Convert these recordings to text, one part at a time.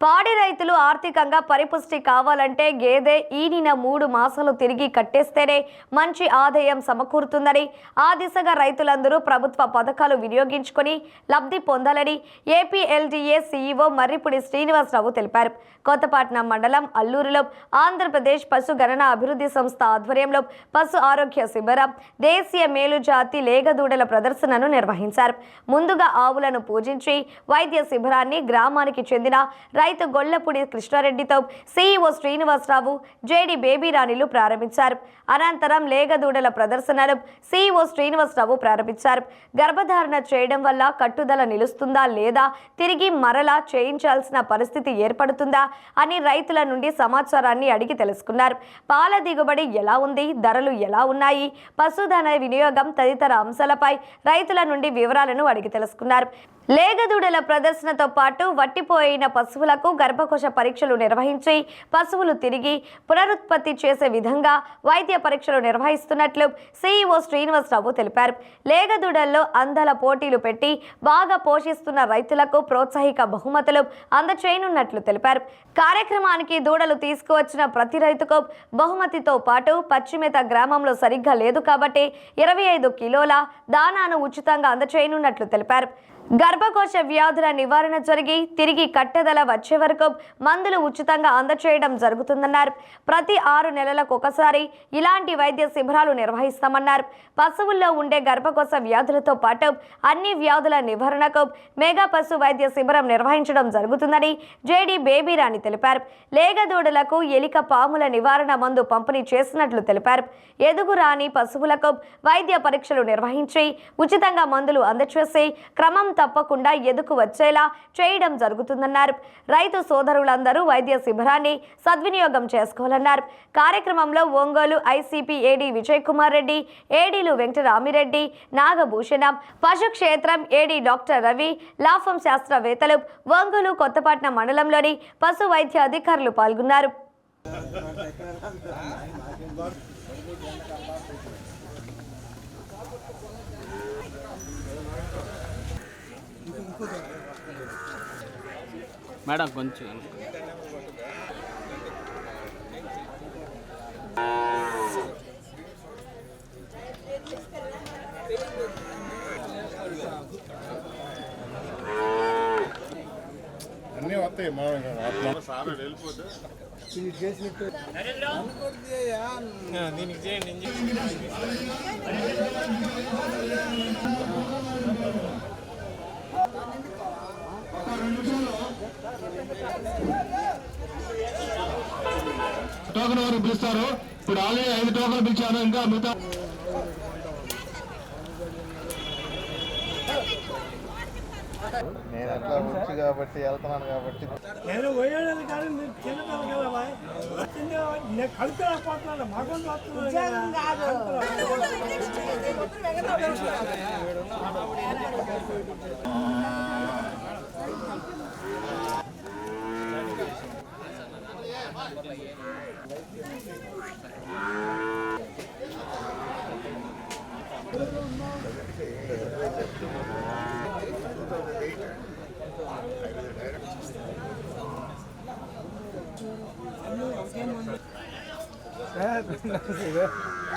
పాడి రైతులు ఆర్థికంగా పరిపుష్టి కావాలంటే గేదె ఈనిన మూడు మాసాలు తిరిగి కట్టేస్తేనే మంచి ఆదాయం సమకూరుతుందని ఆ దిశగా రైతులందరూ ప్రభుత్వ పథకాలు వినియోగించుకొని లబ్ధి పొందాలని ఏపీఎల్డీఏ సీఈఓ మర్రిపుడి శ్రీనివాసరావు తెలిపారు. కొత్తపట్నం మండలం అల్లూరులో ఆంధ్రప్రదేశ్ పశు గణన అభివృద్ధి సంస్థ ఆధ్వర్యంలో పశు ఆరోగ్య శిబిరం దేశీయ మేలుజాతి లేగదూడల ప్రదర్శనను నిర్వహించారు. ముందుగా ఆవులను పూజించి వైద్య శిబిరాన్ని గ్రామానికి చెందిన రైతు గొల్లపూడి కృష్ణారెడ్డితో సీఈఓ శ్రీనివాసరావు జేడి బేబీరాణిలు ప్రారంభించారు. అనంతరం లేగదూడల ప్రదర్శనలు సీఈఓ శ్రీనివాసరావు ప్రారంభించారు. గర్భధారణ చేయడం వల్ల కట్టుదల నిలుస్తుందా లేదా తిరిగి మరలా చేయించాల్సిన పరిస్థితి ఏర్పడుతుందా అని రైతుల నుండి సమాచారాన్ని అడిగి తెలుసుకున్నారు. పాల దిగుబడి ఎలా ఉంది ధరలు ఎలా ఉన్నాయి పశుధన వినియోగం తదితర అంశాలపై రైతుల నుండి వివరాలను అడిగి తెలుసుకున్నారు. లేగదూడల ప్రదర్శనతో పాటు వట్టిపోయిన పశువుల పశువులకు గర్భకోశ పరీక్షలు నిర్వహించి పశువులు తిరిగి పునరుత్పత్తి చేసే విధంగా వైద్య పరీక్షలు నిర్వహిస్తున్నట్లు సీఈఓ శ్రీనివాసరావు తెలిపారు. లేగదూడల్లో అందాల పోటీలు పెట్టి బాగా పోషిస్తున్న రైతులకు ప్రోత్సాహిక బహుమతులు అందచేయనున్నట్లు తెలిపారు. కార్యక్రమానికి దూడలు తీసుకువచ్చిన ప్రతి రైతుకు బహుమతితో పాటు పశ్చిమేత గ్రామంలో సరిగ్గా లేదు కాబట్టి ఇరవై ఐదు కిలోల దానాను ఉచితంగా అందచేయనున్నట్లు తెలిపారు. గర్భకోశ వ్యాధుల నివారణ జరిగి తిరిగి కట్టెదల వచ్చే వరకు మందులు ఉచితంగా అందచేయడం జరుగుతుందన్నారు. ప్రతి ఆరు నెలలకు ఒకసారి ఇలాంటి వైద్య శిబిరాలు నిర్వహిస్తామన్నారు. పశువుల్లో ఉండే గర్భకోశ వ్యాధులతో పాటు అన్ని వ్యాధుల నివారణకు మెగా పశు వైద్య శిబిరం నిర్వహించడం జరుగుతుందని జేడి బేబీరాణి తెలిపారు. లేగదూడలకు ఎలిక పాముల నివారణ మందు పంపిణీ చేసినట్లు తెలిపారు. ఎదుగురాని పశువులకు వైద్య పరీక్షలు నిర్వహించి ఉచితంగా మందులు అందచేసి క్రమం తప్పకుండా ఎదుకు వచ్చేలా చేయడం జరుగుతుందన్నారు. రైతు సోదరులందరూ వైద్య శిబిరాన్ని సద్వినియోగం చేసుకోవాలన్నారు. కార్యక్రమంలో ఒంగోలు ఐసీపీ ఏడీ విజయ్ కుమార్ రెడ్డి ఏడీలు వెంకటరామిరెడ్డి నాగభూషణం పశు క్షేత్రం ఏడీ డాక్టర్ రవి లాఫం శాస్త్రవేత్తలు ఒంగోలు కొత్తపట్నం మండలంలోని పశు వైద్య అధికారులు పాల్గొన్నారు. మేడం కొంచెం అన్నీ వస్తాయి మనం సార్ వెళ్ళిపోతే దీనికి చేయండి టోకెన్ వరకు పిలుస్తారు? ఇప్పుడు ఆల్రెడీ ఐదు టోకెన్లు పిలిచారు ఇంకా మిగతా నేను అట్లా వచ్చు కాబట్టి వెళ్తున్నాను కాబట్టి. నేను పోయేది కానీ మీరు చిన్నపిల్లలు కదా బాయ్. చిన్న నేను కలుపుకోలేకపోతున్నాను మగం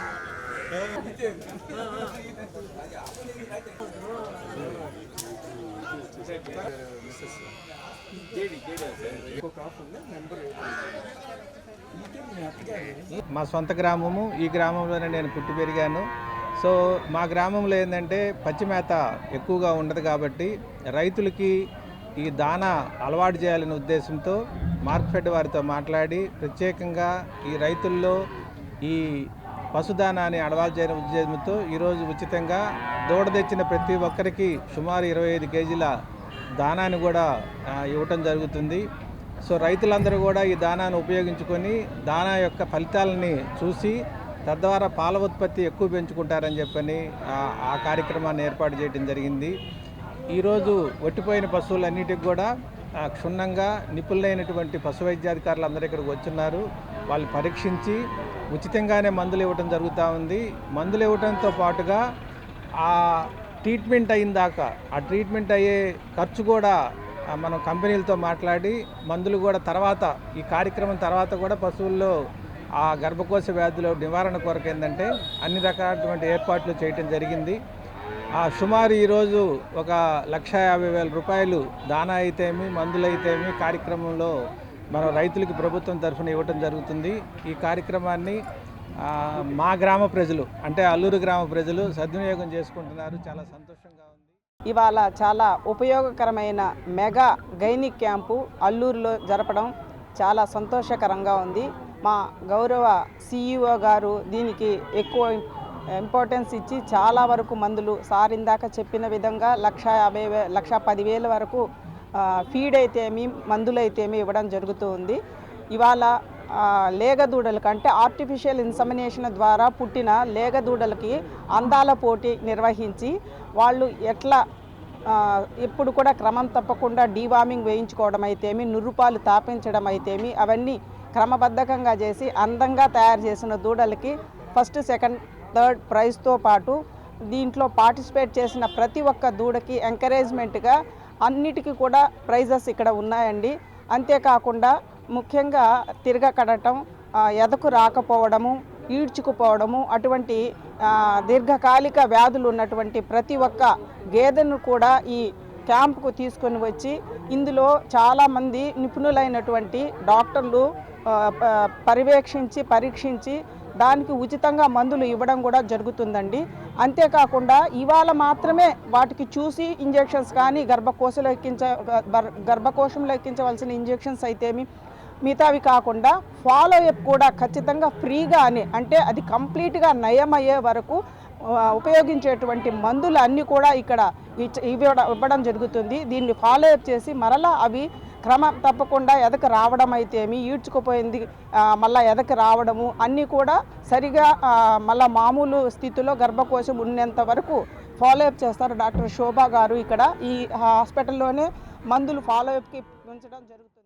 మా సొంత గ్రామము ఈ గ్రామంలోనే నేను పుట్టి పెరిగాను. సో మా గ్రామంలో ఏంటంటే పచ్చిమేత ఎక్కువగా ఉండదు కాబట్టి రైతులకి ఈ దానా అలవాటు చేయాలనే ఉద్దేశంతో మార్క్ఫెడ్ వారితో మాట్లాడి ప్రత్యేకంగా ఈ రైతుల్లో ఈ పశుదానాన్ని అలవాటు చేయడం ఉద్దేశంతో ఈరోజు ఉచితంగా దూడ తెచ్చిన ప్రతి ఒక్కరికి సుమారు ఇరవై ఐదు కేజీల దానాన్ని కూడా ఇవ్వటం జరుగుతుంది. సో రైతులందరూ కూడా ఈ దానాన్ని ఉపయోగించుకొని దానా యొక్క ఫలితాలని చూసి తద్వారా పాల ఉత్పత్తి ఎక్కువ పెంచుకుంటారని చెప్పని ఆ- కార్యక్రమాన్ని ఏర్పాటు చేయడం జరిగింది. ఈరోజు ఒట్టిపోయిన పశువులన్నిటికి కూడా క్షుణ్ణంగా నిపుణులైనటువంటి పశు వైద్యాధికారులు అందరూ ఇక్కడికి వచ్చున్నారు. వాళ్ళు పరీక్షించి ఉచితంగానే మందులు ఇవ్వటం జరుగుతూ ఉంది. మందులు ఇవ్వటంతో పాటుగా ఆ ట్రీట్మెంట్ అయిన దాకా ఆ ట్రీట్మెంట్ అయ్యే ఖర్చు కూడా మనం కంపెనీలతో మాట్లాడి మందులు కూడా తర్వాత ఈ కార్యక్రమం తర్వాత కూడా పశువుల్లో ఆ గర్భకోశ వ్యాధుల నివారణ కొరకు ఏంటంటే అన్ని రకాలటువంటి ఏర్పాట్లు చేయటం జరిగింది. ఆ సుమారు ఈరోజు ఒక లక్ష యాభై వేల రూపాయలు దానా అయితేమి మందులు అయితేమి కార్యక్రమంలో మన రైతులకి ప్రభుత్వం తరఫున ఇవ్వటం జరుగుతుంది. ఈ కార్యక్రమాన్ని మా గ్రామ ప్రజలు అంటే అల్లూరు గ్రామ ప్రజలు సద్వినియోగం చేసుకుంటున్నారు. చాలా సంతోషంగా ఉంది. ఇవాళ చాలా ఉపయోగకరమైన మెగా గైనిక్ క్యాంపు అల్లూరులో జరపడం చాలా సంతోషకరంగా ఉంది. మా గౌరవ సిఇఓ గారు దీనికి ఎక్కువ ఇంపార్టెన్స్ ఇచ్చి చాలా వరకు మందులు సార్ ఇందాక చెప్పిన విధంగా లక్ష యాభై వే లక్ష పదివేల వరకు ఫీడ్ అయితేమి మందులు అయితేమి ఇవ్వడం జరుగుతూ ఉంది. ఇవాళ ఆ, లేగదూడలకు అంటే ఆర్టిఫిషియల్ ఇన్సమినేషన్ ద్వారా పుట్టిన లేగదూడలకి అందాల పోటీ నిర్వహించి వాళ్ళు ఎట్లా ఎప్పుడు ఇప్పుడు కూడా క్రమం తప్పకుండా డీవార్మింగ్ వేయించుకోవడం అయితేమి నుర్రుపాలు తాపించడం అయితేమి అవన్నీ క్రమబద్ధకంగా చేసి అందంగా తయారు చేసిన దూడలకి ఫస్ట్ సెకండ్ థర్డ్ ప్రైజ్తో పాటు దీంట్లో పార్టిసిపేట్ చేసిన ప్రతి ఒక్క దూడకి ఎంకరేజ్మెంట్గా అన్నిటికీ కూడా ప్రైజెస్ ఇక్కడ ఉన్నాయండి. అంతేకాకుండా ముఖ్యంగా తిరగకడటం ఎదకు రాకపోవడము ఈడ్చుకుపోవడము అటువంటి దీర్ఘకాలిక వ్యాధులు ఉన్నటువంటి ప్రతి ఒక్క గేదెను కూడా ఈ క్యాంపుకు తీసుకొని వచ్చి ఇందులో చాలామంది నిపుణులైనటువంటి డాక్టర్లు పర్యవేక్షించి పరీక్షించి దానికి ఉచితంగా మందులు ఇవ్వడం కూడా జరుగుతుందండి. అంతేకాకుండా ఇవాళ మాత్రమే వాటికి చూసి ఇంజెక్షన్స్ కానీ గర్భకోశంలో ఎక్కించ గర్భకోశంలో ఎక్కించవలసిన ఇంజెక్షన్స్ అయితేమి మిగతావి కాకుండా ఫాలో అప్ కూడా ఖచ్చితంగా ఫ్రీగానే అంటే అది కంప్లీట్గా నయం అయ్యే వరకు ఉపయోగించేటువంటి మందులు అన్నీ కూడా ఇక్కడ ఇవ్వడం ఇవ్వడం జరుగుతుంది. దీన్ని ఫాలో అప్ చేసి మరలా అవి క్రమం తప్పకుండా ఎదకు రావడం అయితేమి ఈడ్చుకుపోయింది మళ్ళీ ఎదక ఎదకు రావడము అన్నీ కూడా సరిగా మళ్ళీ మామూలు స్థితిలో గర్భకోశం ఉన్నంత వరకు ఫాలో అప్ చేస్తారు డాక్టర్ శోభా గారు. ఇక్కడ ఈ హాస్పిటల్లోనే మందులు ఫాలో అప్కి ఉంచడం జరుగుతుంది.